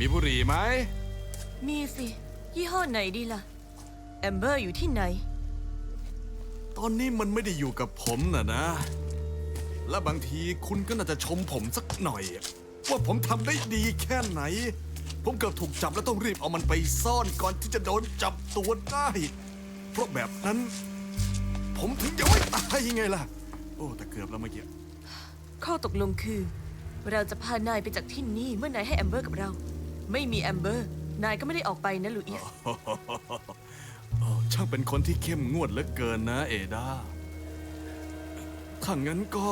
มีบุหรี่ไหม มีสิ ยี่ห้อไหนดีล่ะ แอมเบอร์อยู่ที่ไหน ตอนนี้มันไม่ได้อยู่กับผมน่ะนะ และบางทีคุณก็น่าจะชมผมสักหน่อย ว่าผมทำได้ดีแค่ไหน ผมเกือบถูกจับแล้วต้องรีบเอามันไปซ่อนก่อนที่จะโดนจับตัวได้ เพราะแบบนั้น ผมถึงจะไม่ตายยังไงล่ะ โอ้ แต่เกือบแล้วเมื่อกี้ ข้อตกลงคือ เราจะพานายไปจากที่นี่เมื่อนายให้แอมเบอร์กับเรา ไม่มีแอมเบอร์ นายก็ไม่ได้ออกไปนะลูอิส โอ้ช่างเป็นคนที่เข้มงวดเหลือเกินนะ เอดาถ้างั้นก็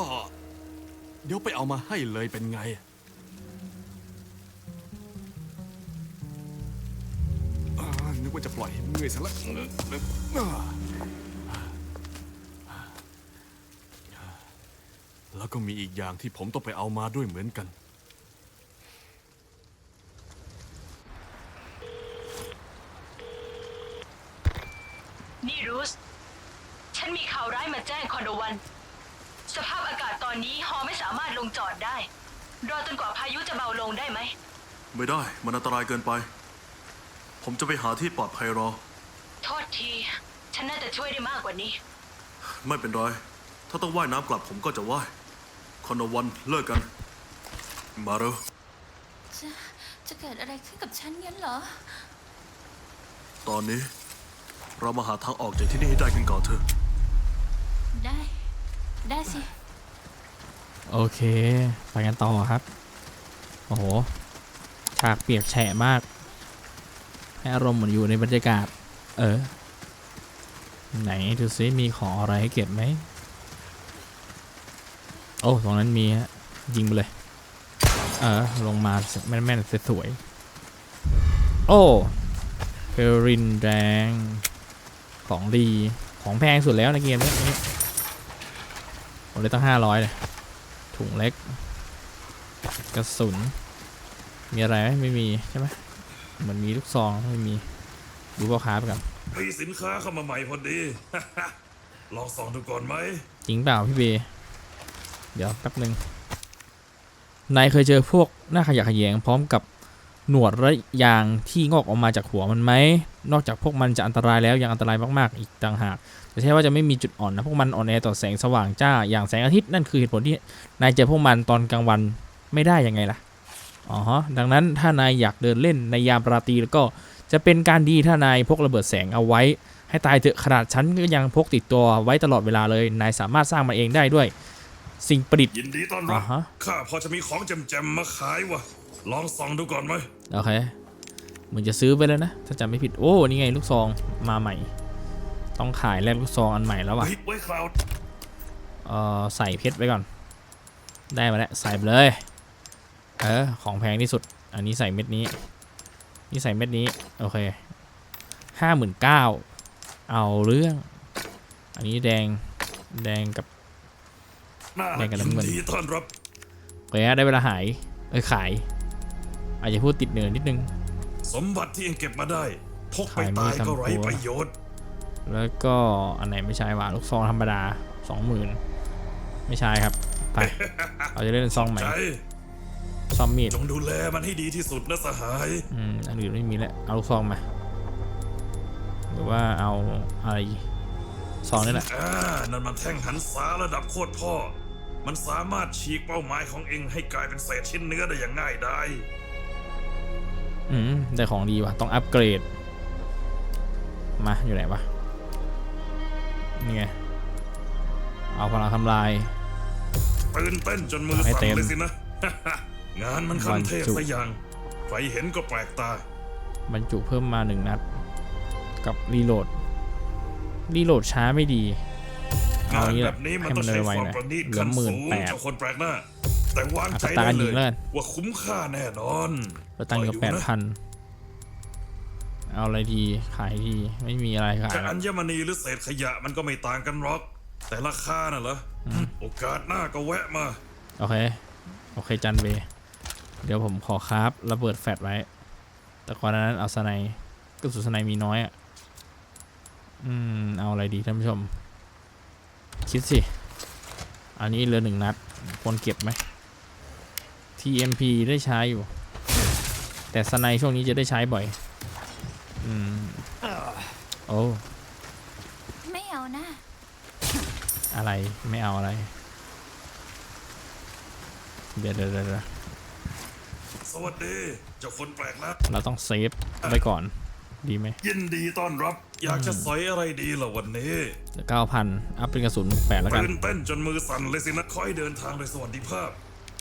เดี๋ยวไปเอามาให้เลยเป็นไง อ่านึกว่าจะปล่อยให้เมื่อยซะละอ่าแล้วก็มีอีกอย่างที่ผมต้องไปเอามาด้วยเหมือนกัน นี่รูส ฉันมีข่าวร้ายมาแจ้งคอนโดวัน สภาพอากาศตอนนี้ฮอไม่สามารถลงจอดได้ รอจนกว่าพายุจะเบาลงได้ไหม ไม่ได้ มันอันตรายเกินไป ผมจะไปหาที่ปลอดภัยรอ โทษที ฉันน่าจะช่วยได้มากกว่านี้ ไม่เป็นไร ถ้าต้องว่ายน้ำกลับผมก็จะว่าย คอนโดวันเลิกกัน มาเร็วจะจะเกิดอะไรขึ้นกับฉันงั้นเหรอ ตอนนี้ เรามาหาทางออกจากที่นี่ให้ได้กันก่อนเถอะ ได้ ได้สิ โอเค ไปกันต่อครับ โอ้โห ฉากเปียกแฉะมากให้อารมณ์เหมือนอยู่ในบรรยากาศ เออ ไหนดูซิมีของอะไรให้เก็บไหม โอ้ตรงนั้นมีฮะ ยิงไปเลย เออ ลงมาแม่นๆสวยๆโอ้เพรินแดง ของดี ของแพงสุดแล้วในเกมนี้ผมเลยตั้งห้าร้อยเลย ถุงเล็ก กระสุน มีอะไรไหมไม่มีใช่ไหมเหมือนมีลูกซองไม่มีดูพ่อค้าไปก่อนมีสินค้าเข้ามาใหม่พอดี ลองส่องดูก่อนไหมจริงเปล่าพี่เบเดี๋ยวแป๊บหนึ่งนายเคยเจอพวกหน้าขยะแขยงพร้อมกับหนวดและยางที่งอกออกมาจากหัวมันไหม นอกจากพวกมันจะอันตรายแล้วยังอันตรายมากๆอีกต่างหาก แต่ใช่ว่าจะไม่มีจุดอ่อนนะพวกมันอ่อนแอต่อแสงสว่างจ้าอย่างแสงอาทิตย์นั่นคือเหตุผลที่นายเจอพวกมันตอนกลางวันไม่ได้ยังไงล่ะ อ๋อฮะดังนั้นถ้านายอยากเดินเล่นในยามราตรีแล้วก็จะเป็นการดีถ้านายพกระเบิดแสงเอาไว้ ให้ตายเถอะขนาดฉันก็ยังพกติดตัวไว้ตลอดเวลาเลย นายสามารถสร้างมันเองได้ด้วย สิ่งประดิษฐ์ยินดีต้อนรับอ่าฮะข้าพอจะมีของแจมๆมาขายวะลองส่องดูก่อนไหมโอเคเหมือนจะซื้อไปแล้วนะ ถ้าจำไม่ผิดโอ้นี่ไงลูกซองมาใหม่ ต้องขายแลกลูกซองอันใหม่แล้วว่ะ เฮ้ยไว้คราวเออใส่เพชรไว้ก่อน ได้มาแล้วใส่ไปเลย เออ ของแพงที่สุด อันนี้ใส่เม็ดนี้ นี่ใส่เม็ดนี้ โอเคห้าหมื่นเก้าเอาเรื่อง อันนี้แดง แดงกับน่าแบ่งกันยิน้ำนเงินดีต้อนรับโอเคฮะได้เวลาหาย เอ้ยขาย อาจจะพูดติดเหนือนิดนึง สมบัติที่เองเก็บมาได้ พกไปขายมีตายทำก็ไร้ครัวประโยชน์ แล้วก็อันไหนไม่ใช่ว่ะลูกซองธรรมดาสองหมื่นไม่ใช่ครับ ไป เราจะเล่นซองใหม่ใจ ซองมีดจงดูแลมันให้ดีที่สุดนะสหาย อืมอันอื่นไม่มีแล้วเอาลูกซองมา หรือว่าเอาอะไรซองนี่แหละอ่านั่นมันแท่งหันษาระดับโคตรพ่อ มันสามารถฉีกเป้าหมายของเองให้กลายเป็นเศษชิ้นเนื้อได้อย่างง่ายได้อืมได้ของดีว่ะ ต้องอัปเกรด มาอยู่ไหนวะ นี่ไง เอาพลังทำลายตื่นเต้นจนมือให้สั่นเต็มเลยสินะ งานมันขั้นเทพบรรจุซะอย่างใครเห็นก็แปลกตา บรรจุเพิ่มมาหนึ่งนัด กับรีโหลด รีโหลดช้าไม่ดี เอางานงี้แหแบละบนี้มันให้ต้มัอนงใช้ไวคๆวามหน่อยประณีตเหลือขั้นหมื่สูนงแปดเจ้าคนแปลกหน้า แต่วางอะใจสตาได้ร์ทเลยิงยแล้วกันว่าคุ้มค่าแน่นอนเราตั้งอยู่คแปอยดนะพันเอาอะไรดี ขายดี ไม่มีอะไรขายแต่แล้อัวญมณีหรือเศษขยะมันก็ไม่ต่างกันหรอก แต่ราคาน่ะเหรออโอกาสหน้าก็แวะมา โอเค โอเคจันเบย์ เดี๋ยวผมขอคราฟระเบิดแฟลชไว้ แต่ก่อนหนานั้นเอาสไนด์กระสุนสไนด์มีน้อยอะ อืม เอาอะไรดีท่านผู้ชม คิดสิ อันนี้เหลือหนึ่งนัดควรเก็บไหม TMP ได้ใช้อยู่ แต่สไนช่วงนี้จะได้ใช้บ่อย อืม โอ้ไม่เอานะ อะไรไม่เอาอะไร เดี๋ยวเดี๋ยวเดี๋ยวเดี๋ย วสวัสดี เจ้าคนแปลกหนะเราต้องเซฟไว้ก่อนดีไหมยินดีต้อนรับ อยากจะสอยอะไรดีล่ะวันนี้เก้าพันอัพเป็นกระสุนแปดแล้วกันตื่นเต้นจนมือสั่นเลยสินะคอยเดินทางโดยสวัสดิภาพ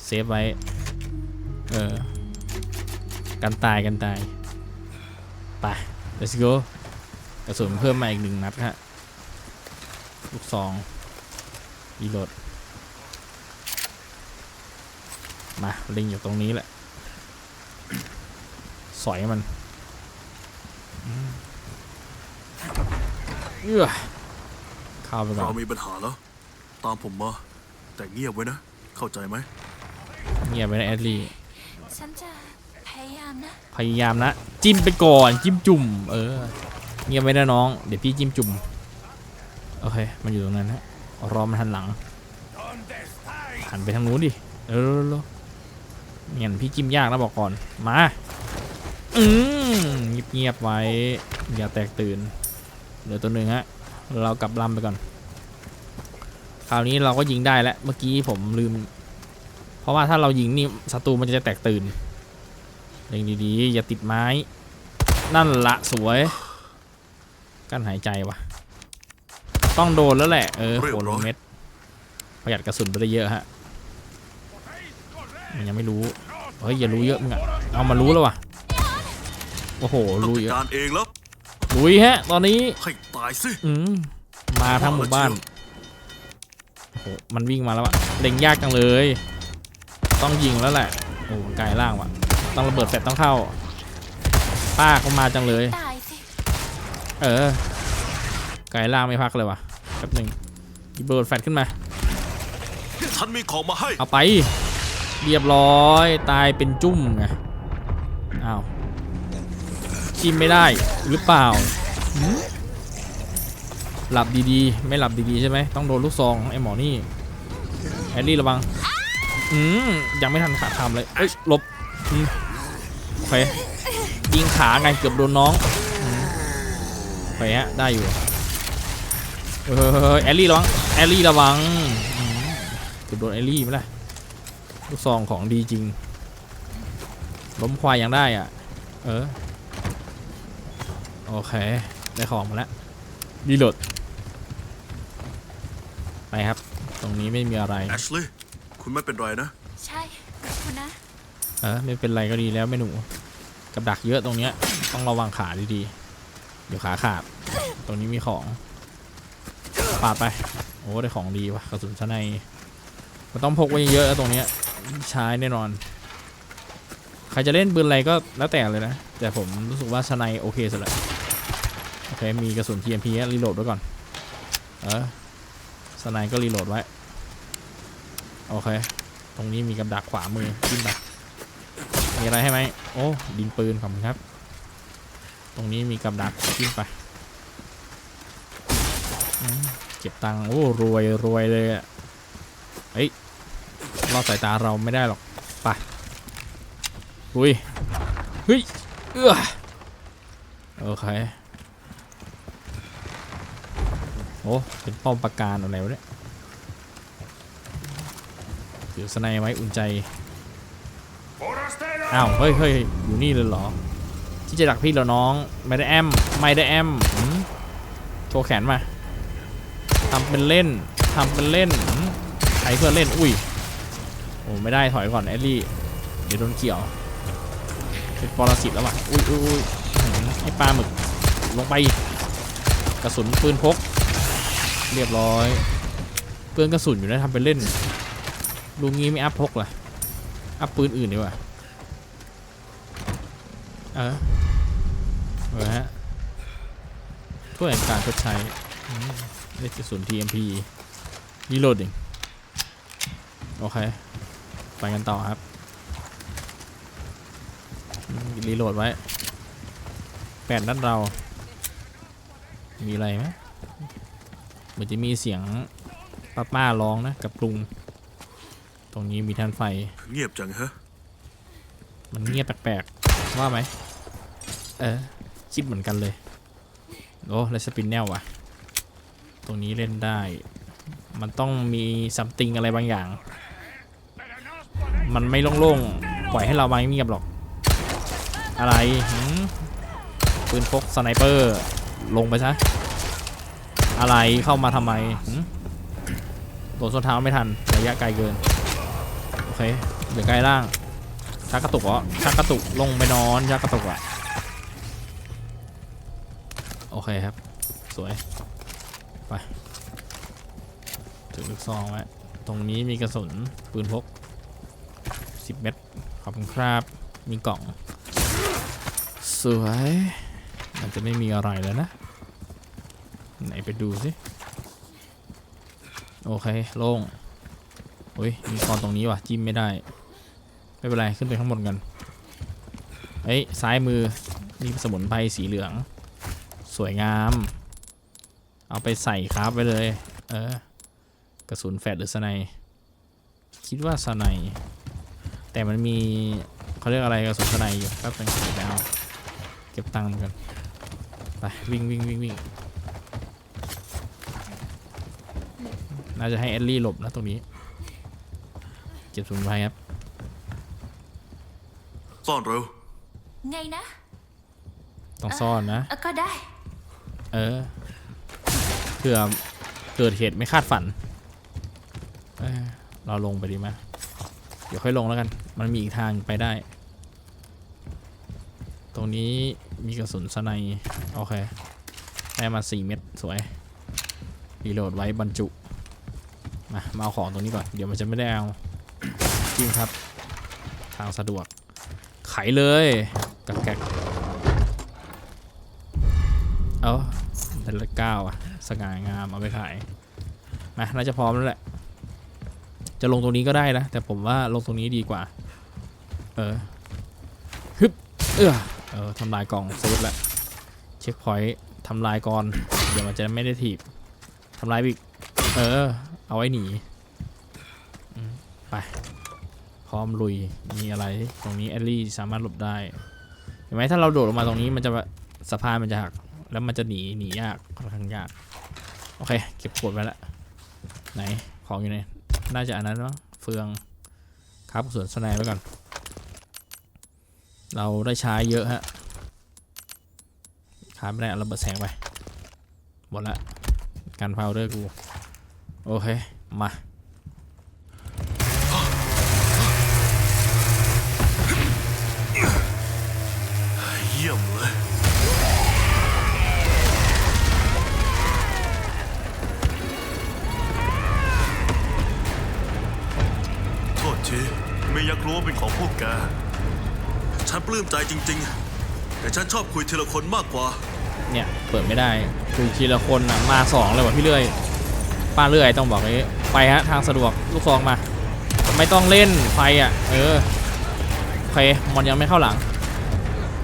เซฟไว้ เออ กันตายกันตายไป let's go กระสุนเพิ่มมาอีกหนึ่งนัดฮะลูกซองรีโหลดมาลิงอยู่ตรงนี้แหละ สอยมันอืมเอื้อเข้าไปก่อเรานมีปัญหาแล้ว ตามผมมา แต่เงียบไว้นะ เข้าใจไหม เงียบไปนะแอดลี่ฉันจะพยายามนะ พยายามนะ จิ้มไปก่อน จิ้มจุ่ม เออ เงียบไว้นะน้อง เดี๋ยวพี่จิ้มจุ่ม โอเค มันอยู่ตรงนั้นฮะ รอมันหันหลัง หันไปทางนู้นดิ เออเงี้ยพี่จิ้มยากนะบอกก่อน มา อืมเงียบเงียบๆไว้ อย่าแตกตื่นเดี๋ยวตัวหนึ่งฮะ เรากลับลำไปก่อน คราวนี้เราก็ยิงได้แล้ว เมื่อกี้ผมลืม เพราะว่าถ้าเรายิงนี่ศัตรูมันจะแตกตื่นเล็งดีๆ อย่าติดไม้ นั่นละสวย กั้นหายใจวะต้องโดนแล้วแหละ เออเรียบโขนเม็ด ประหยัดกระสุนไปได้เยอะฮะ มันยังไม่รู้ เฮ้ย อย่ารู้เยอะมึงอะเอามารู้แล้ววะ โอ้โหต้องรู้จัดเยอะการเองแล้วลุยฮะ ตอนนี้ให้ตายสิอืมมาทั้งหมู่บ้านโอ้โหมันวิ่งมาแล้วอะเล็งยากจังเลย ต้องยิงแล้วแหละโอ้ไกลล่างว่ะ ต้องระเบิดแฟลชต้องเข้า ป้าเขามาจังเลยตายสิเออไกลล่างไม่พักเลยว่ะแป๊บหนึ่งระเบิดแฟลชขึ้นมาฉันมีของมาให้ เอาไป เรียบร้อย ตายเป็นจุ้มไง อ้าว ชิมไม่ได้หรือเปล่า หลับดีๆ ไม่หลับดีๆใช่ไหมต้องโดนลูกซองไอ้หมอนี่แอลลี่ระวัง อืมยังไม่ทันขาทำเลย เอ้ยลบโอเคยิงขาไงเกือบโดนน้องไปฮะได้อยู่เฮ้ยแอลลี่ระวังแอลลี่ระวังเกือบโดนแอลลี่ไหมล่ะลูกซองของดีจริงล้มควายยังได้อะ เออ โอเค ได้ของมาแล้วดีโหลดไปครับ ตรงนี้ไม่มีอะไร แอชลีย์คุณไม่เป็นไรนะ ใช่ขอบคุณนะ เออไม่เป็นไรก็ดีแล้วแม่หนู กับดักเยอะตรงเนี้ย ต้องระวังขาดีๆ เดี๋ยวขาขาด ตรงนี้มีของปาดไป โอ้ได้ของดีว่ะกระสุนชั้นใน มันต้องพกไว้เยอะๆแล้วตรงเนี้ยใช้แน่นอน ใครจะเล่นปืนอะไรก็แล้วแต่เลยนะ แต่ผมรู้สึกว่าชั้นในโอเคสุดละโอ เคมีกระสุน TMP รีโหลดไว้ก่อน เออชั้นก็รีโหลดไว้ โอเค ตรงนี้มีกับดักขวามือขึ้นไปมีอะไรให้ไหม โอ้ ดินปืนขอบคุณครับ ตรงนี้มีกับดักขึ้นไป เก็บตังค์ โอ้ รวยรวยเลยอะเฮ้ย รอดสายตาเราไม่ได้หรอก ไปลุย เฮ้ย เออโอเค โอ้เป็นป้อมปราการอะไรวะเนี่ยถือสไนไว้อุ่นใจอ้าวเฮ้ยเฮ้ยอยู่นี่เลยเหรอ ที่จะดักพี่เหรอน้องไม่ได้แอมไม่ได้แอมโชว์แขนมาทำเป็นเล่นทำเป็นเล่นใช้เพื่อเล่นอุ้ยโอ้ไม่ได้ถอยก่อนแอดลี่เดี๋ยวโดนเกี่ยวเป็นปรสิตแล้วว่ะอุ้ยอุ้ยอุ้ยหืมไอ้ปลาหมึกลงไป กระสุนปืนพก เรียบร้อย เปืนกระสุนอยู่นะทำเป็นเล่นดูงี้ไม่อัพพกเหรออัพปืนอื่นดีกว่าเออเออฮะถ้วยแห่งการชดใช้อืมได้กระสุน TMP รีโหลดดิโอเค ไปกันต่อครับ รีโหลดไว้แปดนัดเรา มีอะไรไหม เหมือนจะมีเสียงป้าป้าๆร้องนะกับปรุง ตรงนี้มีแท่นไฟ เงียบจังฮะ มันเงียบแปลกๆ ว่าไหม เออคิดเหมือนกันเลย โอ้เลสปินแนลว่ะ ตรงนี้เล่นได้ มันต้องมีซัมติงอะไรบางอย่าง มันไม่โล่งๆ ปล่อยให้เรามาเงียบๆหรอก อะไรหืมปืนพกสไนเปอร์ ลงไปซะ อะไรเข้ามาทำไมโดนส้นเท้าไม่ทันระยะไกลเกิน โอเคเหลือใกล้ล่างชักกระตุกเหรอชักกระตุกลงไปนอนชักกระตุกอะโอเคครับ สวย ไปถึงลูกซองแล้วตรงนี้มีกระสุนปืนพก 10 เม็ดขอบคุณครับ มีกล่อง สวยมันจะไม่มีอะไรแล้วนะ ไหนไปดูสิ โอเค โล่งโอ้ย มีคอนตรงนี้ว่ะ จิ้มไม่ได้ ไม่เป็นไร ขึ้นไปข้างบนกันเฮ้ย ซ้ายมือ มีสมุนไพรสีเหลือง สวยงาม เอาไปใส่ครับไว้เลย เออ กระสุนแฟดหรือสไนคิดว่าสไนแต่มันมีเขาเรียกอะไรกระสุนสไนอยู่แป๊บนึงเดี๋ยวเอาเก็บตังค์กัน ไป วิ่งวิ่งวิ่งวิ่ง น่าจะให้แอลลี่หลบนะตรงนี้ เก็บสมุนไพรครับ ซ่อนเร็ว ไงนะต้องซ่อนนะ เออก็ได้ เออเผื่อเกิดเหตุไม่คาดฝันเออเราลงไปดีไหมเดี๋ยวค่อยลงแล้วกัน มันมีอีกทางไปได้ ตรงนี้มีกระสุนสไนด์โอเค ได้มา4เม็ดสวยรีโหลดไว้บรรจุ มามาเอาของตรงนี้ก่อน เดี๋ยวมันจะไม่ได้เอาจริงครับ ทางสะดวก ไขเลยกักแกกเอาแต่ละก้าวอะสง่างามเอาไปขายมาน่าจะพร้อมแล้วแหละ จะลงตรงนี้ก็ได้นะ แต่ผมว่าลงตรงนี้ดีกว่า เออฮึบเออเออทำลายกล่องซูดแล้วเช็คพอยต์ทำลายก่อน เดี๋ยวมันจะไม่ได้ถีบทำลายอีก เออ เอาไว้หนีไป พร้อมลุย มีอะไร ตรงนี้แอลลี่สามารถหลบได้ เห็นไหมถ้าเราโดดลงมาตรงนี้มันจะสะพานมันจะหัก แล้วมันจะหนีหนียากค่อนข้างยาก โอเค เก็บขวดไว้ละ ไหน ของอยู่ไหน น่าจะอันนั้นวะเฟือง ครับส่วนสไนไว้ก่อน เราได้ใช้เยอะฮะขาไม่ได้เอาระเบิดแสงไป หมดละกันพาวเดอร์กู โอเค มา เยี่ยมเลย โทษทีไม่อยากรู้ว่าเป็นของพวกแก ฉันปลื้มใจจริง ๆ แต่ฉันชอบคุยทีละคนมากกว่า เนี่ย เปิดไม่ได้คือทีละคนนะมาสองเลยว่ะพี่เลื่อย ป้าเลื่อยต้องบอกอย่างนี้ไปฮะทางสะดวกลูกซองมา ไม่ต้องเล่นไฟอะ เออโอเคมันยังไม่เข้าหลัง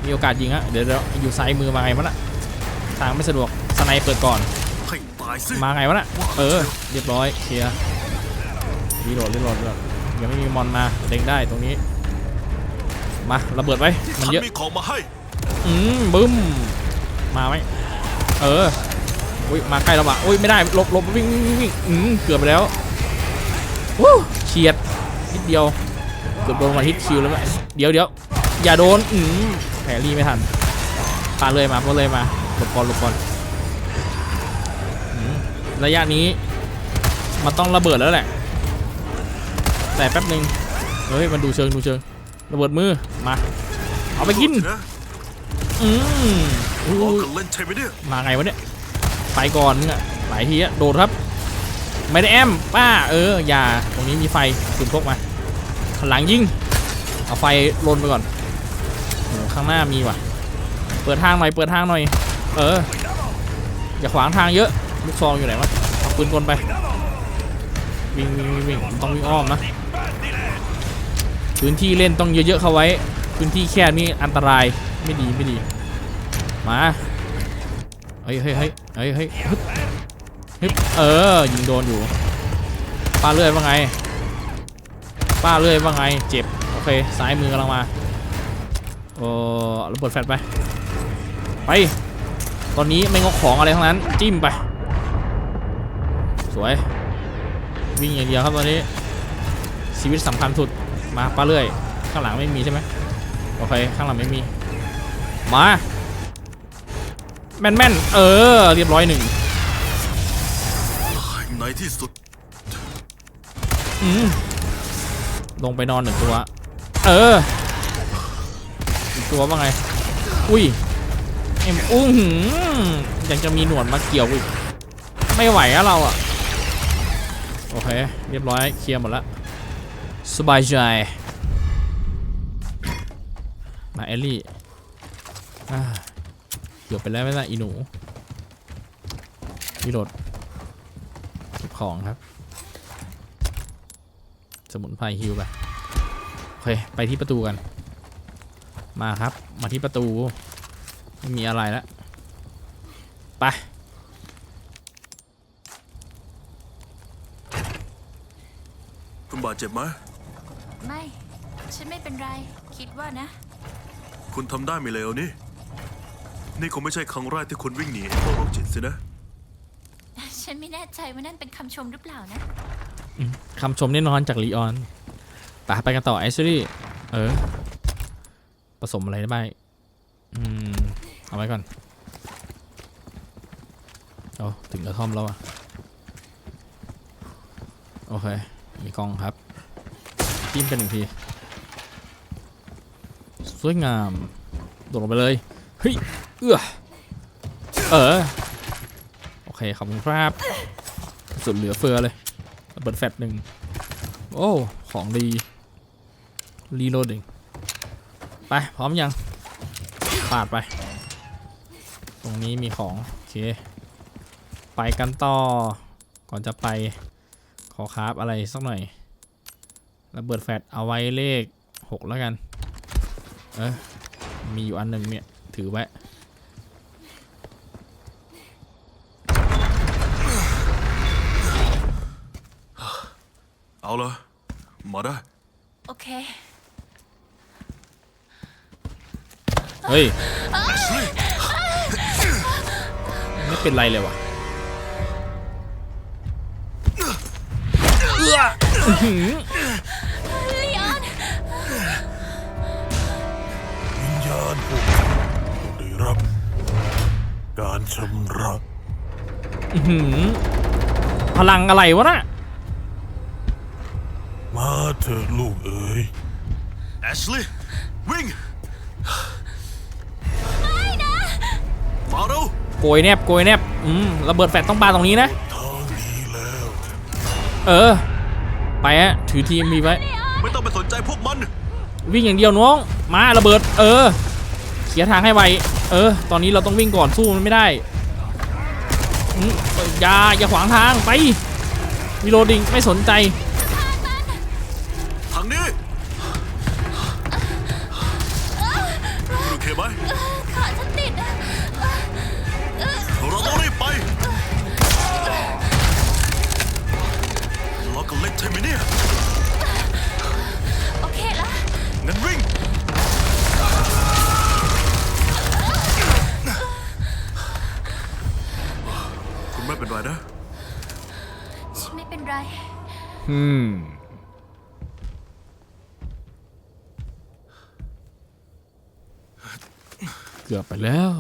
มีโอกาสยิงฮะเดี๋ยวเดี๋ยวอยู่ซ้ายมือมาไงวะน่ะทางไม่สะดวกสไนเปิดก่อนให้ตายสิมาไงวะน่ะเออ เรียบร้อยเคลียร์รีโหลดรีโหลดรีโหลดยังไม่มีมอนมาเล็งได้ตรงนี้มาระเบิดไว้มันฉันเยอะมีของมาให้อืมบึ้มมาไหมเออ อุ้ยมาใกล้แล้วว่ะอุ้ยไม่ได้หลบหลบวิ่งวิ่งวิ่งวิ่งอืมเกือบไปแล้ววู้เฉียดนิดเดียวเกือบโดนมาฮิตคิวแล้วแม่เดี๋ยวเดี๋ยวอย่าโดนอืมแผลรี่ไม่ทันปาเลยมาปาเลยมาหลบก่อนหลบก่อนอืมระยะนี้มันต้องระเบิดแล้วแหละ แต่แป๊บหนึ่งเฮ้ยมันดูเชิงดูเชิงระเบิดมือมาเอาไปกินนะอืมอู้ล้อกันเล่นใช่ไหมเนี่ยมาไงวะเนี่ย ไปก่อนมึงอะหลายทีอะโดดครับ ไม่ได้แอมป้าเอออย่าตรงนี้มีไฟคุณพกมาข้างหลังยิงเอาไฟลนไปก่อนโอ้ข้างหน้ามีว่ะ เปิดทางหน่อยเปิดทางหน่อย เอออย่าขวางทางเยอะลูกซองอยู่ไหนวะเอาปืนกลไปวิ่งวิ่งวิ่งวิ่งต้องวิ่งอ้อมนะพื้นที่เล่นต้องเยอะๆเข้าไว้ พื้นที่แคบนี่อันตรายไม่ดีไม่ดีมาเฮ้ยเฮ้ย เฮ้ยเฮ้ยเฮ้ยฮึบเออยิงโดนอยู่ป้าเลื่อยว่าไงป้าเลื่อยว่าไงเจ็บโอเคซ้ายมือกำลังมาโอออระเบิดแฟลชไปไป ตอนนี้ไม่งกของอะไรทั้งนั้นจิ้มไป สวย วิ่งอย่างเดียวครับตอนนี้ชีวิตสำคัญสุดมาป้าเรื่อย ข้างหลังไม่มีใช่ไหมโอเคข้างหลังไม่มี มา แม่นแม่นๆเออ เรียบร้อยหนึ่งในที่สุดอืมลงไปนอนหนึ่งตัว เอออีกตัวว่าไง อุ้ยเอ็มอุ้งหือยังจะมีหนวดมาเกี่ยวอีก ไม่ไหวอะเราอะโอเค เรียบร้อย เคลียร์หมดแล้วสบายใจ มาเอลลี่อ่า กือบไปแล้วไม่ใช่อีหนูวิโรดเก็บของครับ สมุนไพรฮิวไปโอเค ไปที่ประตูกัน มาครับ มาที่ประตู ไม่มีอะไรแล้วไปคุณบาดเจ็บไหมไม่ ฉันไม่เป็นไร คิดว่านะ คุณทำได้ไม่เลวนี่ นี่คงไม่ใช่ครั้งแรกที่คุณวิ่งหนีไอ้พวกโรคจิตสินะ ฉันไม่แน่ใจว่านั่นเป็นคำชมหรือเปล่านะ คำชมแน่นอนจากลีออนไปไปกันต่อไอซ์รี่เออ ผสมอะไรได้บ้างอืม เอาไว้ก่อนเอาถึงกระท่อมแล้วอะ โอเค มีกล้องครับจิ้มเป็นหนึ่งที สวยงาม โดดลงไปเลย เฮ้ย เอื้อเออ โอเคขอบคุณครับ สุดเหลือเฟือเลยระเบิดแฟตหนึ่งโอ้ ของดี รีโหลดดิงไป พร้อมยังปาดไป ตรงนี้มีของ โอเค ไปกันต่อ ก่อนจะไป ขอคราฟอะไรสักหน่อยระเบิดแฟตเอาไว้เลข 6 แล้วกัน เออมีอยู่อันหนึ่งเนี่ย ถือไว้ เอาละมาได้ โอเค เฮ้ย ไม่เป็นไรเลยว่ะเอื้ออื้อหือวิญญาณพวกได้รับ การชำระอื้อหือพลังอะไรวะน่ะมา เถิดลูกเอ๋ยแอชลีย์วิ่งมาเร็วโกยแนบโกยแนบอืมระเบิดแฟลชต้องปาตรงนี้นะ ทางนี้แล้ว เออ ไปฮะถือทีมมีไว้ ไม่ต้องไปสนใจพวกมัน วิ่งอย่างเดียวน้อง มาระเบิด เออเคลียร์ทางให้ไว เออ ตอนนี้เราต้องวิ่งก่อนสู้มันไม่ได้อืมเอ้ยอย่าอย่าขวางทางไปวิโรดิงไม่สนใจทา งนี้คุณโอเคไหมขาฉันติดอะเราต้องรีบไปล็อกกันเล็กใช่ไหมเนี่ยโอเคแล้วงั้นวิ่งคุณไม่เป็นไรนะฉันไม่เป็นไร อืม กือบไปแล้ว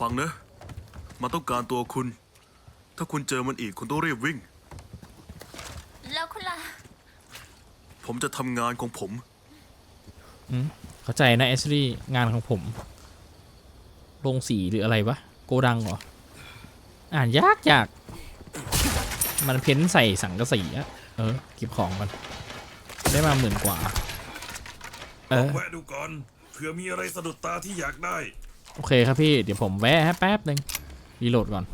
ฟังนะ มันต้องการตัวคุณ ถ้าคุณเจอมันอีกคุณต้องรีบวิ่ง แล้วคุณล่ะ ผมจะทำงานของผม เข้าใจนะเอสรี่งานของผมโรงสีหรืออะไรวะ โกดังเหรอ อ่านยากยากมันเพ้นใส่สังกะสีอะ เออเก็บของกันได้มาหมื่นกว่า เออ แวะดูก่อนเผื่อมีอะไรสะดุดตาที่อยากได้ โอเคครับพี่ เดี๋ยวผมแวะให้แป๊บหนึ่งรีโหลดก่อน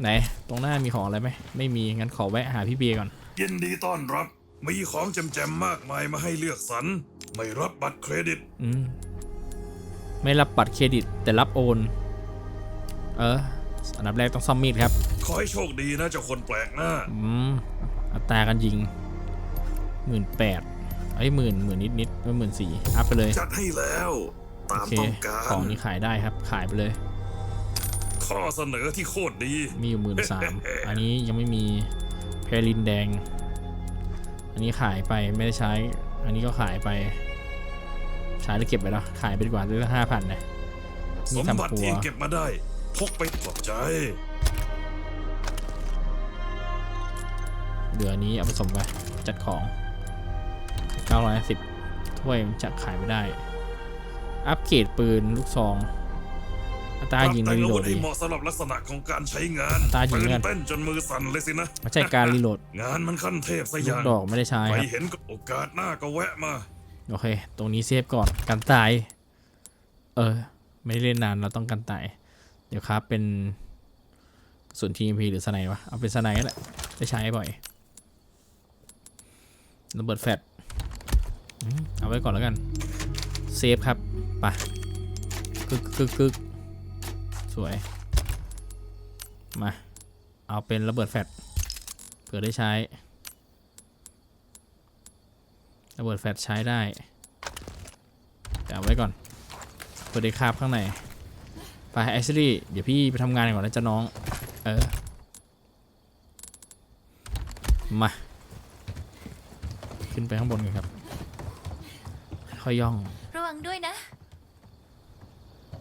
ไหน ตรงหน้ามีของอะไรไหม ไม่มี งั้นขอแวะหาพี่เบียร์ก่อน ยินดีต้อนรับ มีของแจมๆมากมายมาให้เลือกสรรไม่รับบัตรเครดิต อืม ไม่รับบัตรเครดิตแต่รับโอน เออ อันดับแรกต้องซ่อมมีดครับ ขอให้โชคดีนะเจ้าคนแปลกหน้า อืมอัตราการยิงหมื่นแปดไอ้หมื่นหมื่นนิดนิดไม่หมื่นสี่อัพไปเลยจัดให้แล้ว ตาโอมเคต้องการ ของนี้ขายได้ครับ ขายไปเลย ข้อเสนอที่โคตรดี มีอยู่หมื่นสามอันนี้ยังไม่มีเพลินแดง อันนี้ขายไปไม่ได้ใช้ อันนี้ก็ขายไป ใช้แล้วเก็บไปแล้วขายไปดีกว่าได้ละห้าพันนะสนี่มบัติทำครัที่วเก็บมาได้พกไปปลอบใจ เหลืออันนี้เอาผสมไปจัดของ910ถ้วยมันจะขายไม่ได้ อัปเกรดปืนลูกซองอัตรายิงแต่ไม่งรีอาโหลวุดธให้ดีเหมาะสำหรับลักษณะของการใช้งานตายิงตื่เลือดนเต้นจนมือสั่นเลยสินะไม่ใช่การรีโหลด งานมันขั้นเทพซะอลูกย่างดอกไม่ได้ใช้ใครครับเห็นก็โอกาสหน้าก็แวะมา โอเค ตรงนี้เซฟก่อนกันตาย เออ ไม่ได้เล่นนานเราต้องกันตาย เดี๋ยวครับเป็นกระส่วนทีมพีหรือสไนวะ เอาเป็นสไนแหละได้ใช้บ่อย ระเบิดแฟลชเอาไว้ก่อนแล้วกัน เซฟครับปะกึกกึกกึกสวย มา เอาเป็นระเบิดแฟลชเผื่อได้ใช้ ระเบิดแฟลชใช้ได้แต่เอาไว้ก่อนเปิดได้คาบข้างในไปแอชลี่เดี๋ยวพี่ไปทำงานก่อนนะจ๊ะน้อง เออ มา ขึ้นไปข้างบนกันครับ ค่อยย่อง ระวังด้วยนะ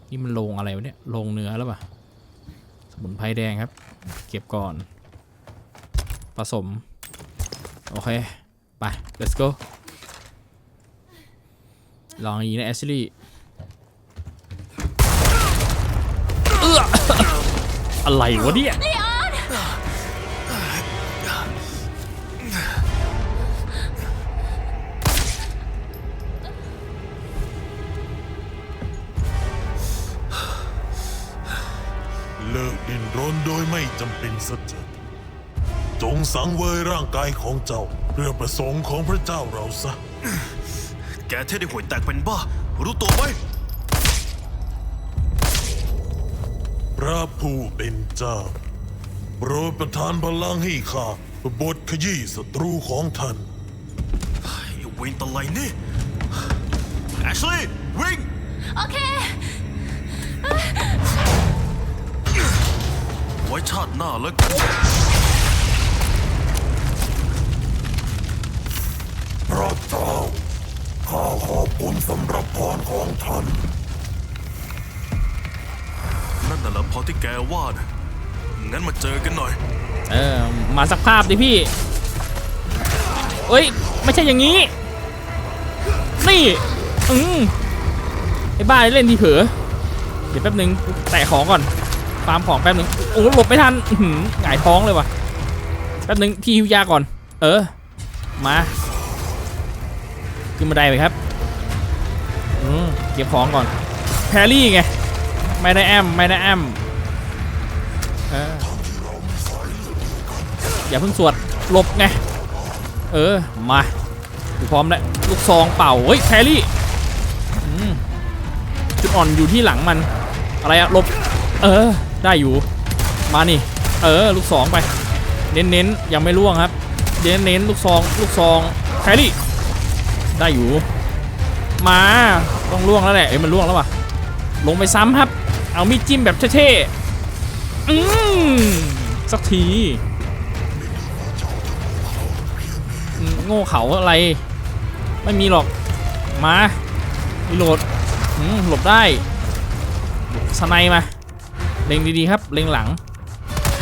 นี่มันโรงอะไรวะเนี่ยโรงเนื้อแล้วป่ะสมุนไพรแดงครับ เก็บก่อน ผสม โอเค ไป let's go ลองอย่างนี้นะแอชลี่เอื้ออะไรวะเนี่ย ดิ้นรนโดยไม่จำเป็นสักเถิดจงสังเวยร่างกายของเจ้าเพื่อประสงค์ของพระเจ้าเราซะ แกเท่ได้ห่วยแตกเป็นบ้า รู้ตัวไหมพระผู้เป็นเจ้าโปรดประทานพลังให้ข้าบทขยี้ศัตรูของท่านไอ้เวนตะไลนี่แอชลีย์วิ่ง โอเค ว้ชาติหน้าแล้วกันพระเจ้าข้าขอบคุณสำหรับพรของท่าน นั่นน่ะเหรอพอที่แกว่านะงั้นมาเจอกันหน่อย เออ มาสักภาพดิพี่ เอ้ย ไม่ใช่อย่างนี้ นี่ อืมไอ้บ้าเล่นทีเผลอเดี๋ยวแป๊บหนึ่งแตะของก่อน ฟาร์มของแป๊บหนึ่งโอ้หลบไม่ทันหือหงายท้องเลยว่ะแป๊บหนึ่งพี่ฮิวยาก่อน เออ มาขึ้นบันไดไปครับอืมเก็บของก่อนแพรรี่ไง ไม่ได้แอมไม่ได้แอมเอออย่าเพิ่งสวดหลบไง เออ มาดูพร้อมแล้วลูกซองเป่า เฮ้ยแครี่จุดอ่อนอยู่ที่หลังมัน อะไรอะหลบ เออ ได้อยู่ มานี่ เออ ลูกซองไป เน้นๆ ยังไม่ล่วงครับ เน้นเน้นๆลูกซอง ลูกซองแครี่ ได้อยู่ มา ต้องล่วงแล้วแหละเอ้ยมันล่วงแล้วว่ะ ลงไปซ้ำครับ เอามีดจิ้มแบบเท่ๆ อืมสักที โง่เขาอะไร ไม่มีหรอก มารีโหลดหลบได้สไนมา เล็งดีๆครับ เล็งหลัง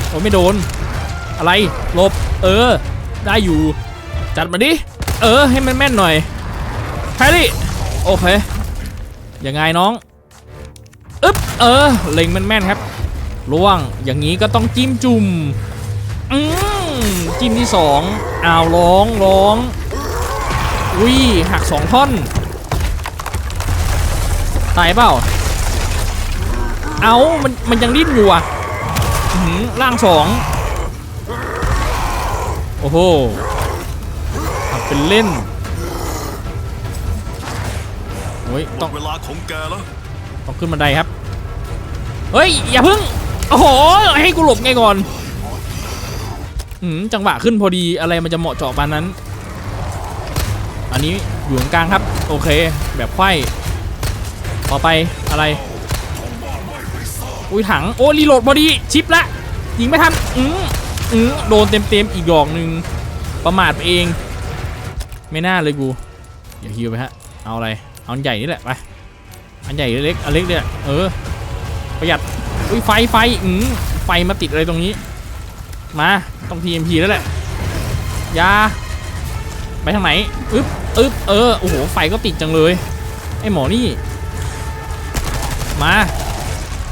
โอ้ไม่โดน อะไรหลบ เออ ได้อยู่ จัดมาดิ เออ ให้มันแม่นหน่อยแฮร์รี่โอเค ยังไงน้อง อึ๊บ เออ เล็งมันแม่นครับ ล่วง อย่างนี้ก็ต้องจิ้มจุ่ม อืมจิ้มที่สองอ้าวร้องร้อง อุ้ยหักสองท่อน ตายเปล่า เอามันมันยังดิ้นอยู่อะอื้อหือล่างสองโอ้โหทำเป็นเล่นโอ้ยหมต้อดงเวลาของแกแล้วต้องขึ้นบันไดครับ เฮ้ย อย่าพึ่ง โอ้โห ให้กูหลบไงก่อนอืมจังหวะขึ้นพอดีอะไรมันจะเหมาะเจาะปานนั้น อันนี้อยู่ตรงกลางครับ โอเค แบบไขว้ต่อไปอะไร อุ้ยถังโอ้รีโหลดพอดีชิปละยิงไม่ทันอืมอืมโดนเต็มๆอีกดอกหนึ่งประมาทไปเอง ไม่น่าเลยกูอย่าฮิวไปฮะเอาอะไรเอาอันใหญ่นี่แหละไปอันใหญ่เล็กอันเล็กเนี่ยเออประหยัดอุ้ยไฟไฟอืมไฟมาติดอะไรตรงนี้ มาต้อง TMP แล้วแหละยาไปทางไหนอึ๊บอึ๊บเออโอ้โหไฟก็ติดจังเลยไอหมอนี่มา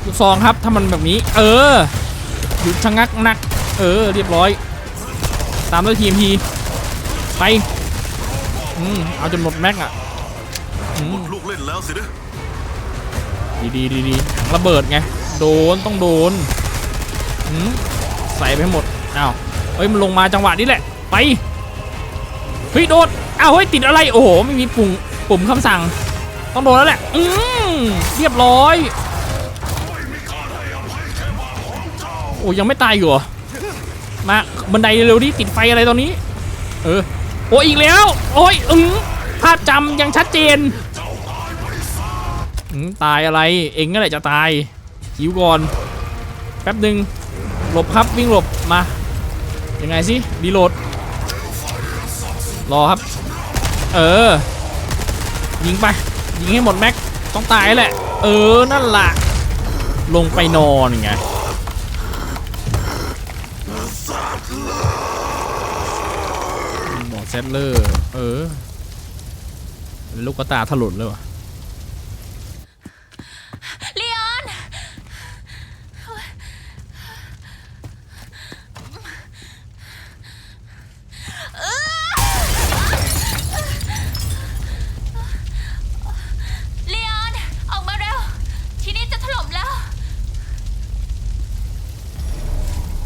ลูกซองครับถ้ามันแบบนี้ เออหยุดชะงักนัก เออ เรียบร้อย ตามด้วย TMP ไปอืมเอาจนหมดแม็กอะอืหมมดลูกเล่นแล้วสินะดีดีดีดีถังระเบิดไง โดนต้องโดนอืมใส่ไปให้หมดอ้าวเฮ้ยมันลงมาจังหวะนี้แหละ ไปเฮ้ยโดนอ้าวเฮ้ยติดอะไรโอ้โหไม่มีปุ่มปุ่มคำสั่ง ต้องโดนแล้วแหละอืมเรียบร้อย โอ้ยังไม่ตายอยู่เหรอมาบันไดเร็วดิติดไฟอะไรตอนนี้ เออ โอ้อีกแล้ว โอ้ยอืมภาพจำยังชัดเจนตายอะไร เองก็แหละจะตายหิวก่อน แป๊บหนึ่งหลบครับวิ่งหลบมา ยังไงสิดีโหลด รอครับ เออ ยิงไป ยิงให้หมดแม็ก ต้องตายแหละ เออ นั่นละ ลงไปนอนไงหมอ เซตเลอร์ เออ ลูกกระตาถลุนเลยวะลีออน ลีออน ออกมาเร็ว ที่นี่จะถล่มแล้ว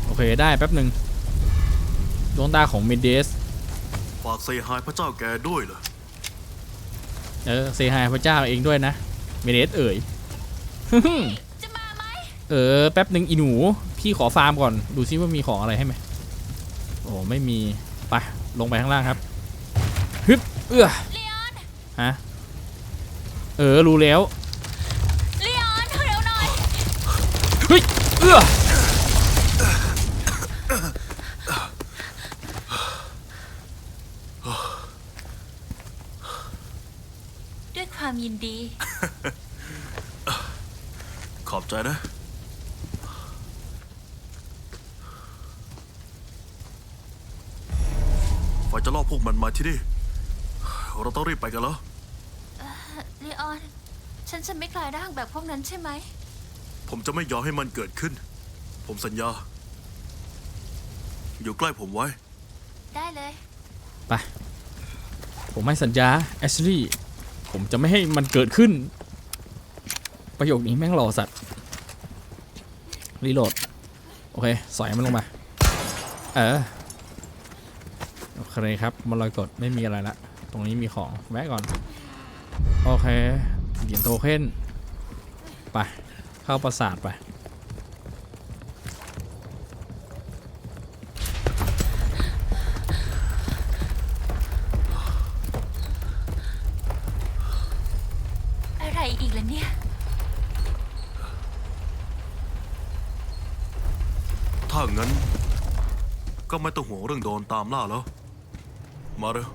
โอเค ได้แป๊บหนึ่งดวงตาของเมเดส ฝากเซฮายพระเจ้าแกด้วยเหรอเออเซฮายพระเจ้าเองด้วยนะเมเดสเอ่ยจะมาไหมเออแป๊บหนึ่งอีหนู พี่ขอฟาร์มก่อน ดูซิว่ามีของอะไรให้ไหมโอ้ไม่มีไปลงไปข้างล่างครับฮึบเอื้อลีออนฮะเออรู้แล้วลีออนเร็วหน่อยเฮ้ยเอื้อ ด้ว ยความยินดี ขอบใจนะไฟจะล่อพวกมันมาที่นี่ เราต้องรีบไปกันแล้วลีออน ฉันจะไม่กลายร่างแบบพวกนั้นใช่ไหม ผมจะไม่ยอมให้มันเกิดขึ้น ผมสัญญา อยู่ใกล้ผมไว้ ได้เลย ไป ผมให้สัญญาแอชลี่ ผมจะไม่ให้มันเกิดขึ้น ประโยคนี้แม่งหล่อสัตว์รีโหลด โอเค สอยมันลงมา เออ โอเคครับมันลอยกดไม่มีอะไรละ ตรงนี้มีของ แวะก่อน โอเคเหรียญโทเค็นไป เข้าปราสาทไป อะไรอีกล่ะเนี่ย ถ้างั้น ก็ไม่ต้องห่วงเรื่องโดนตามล่าแล้ว มาเร็ว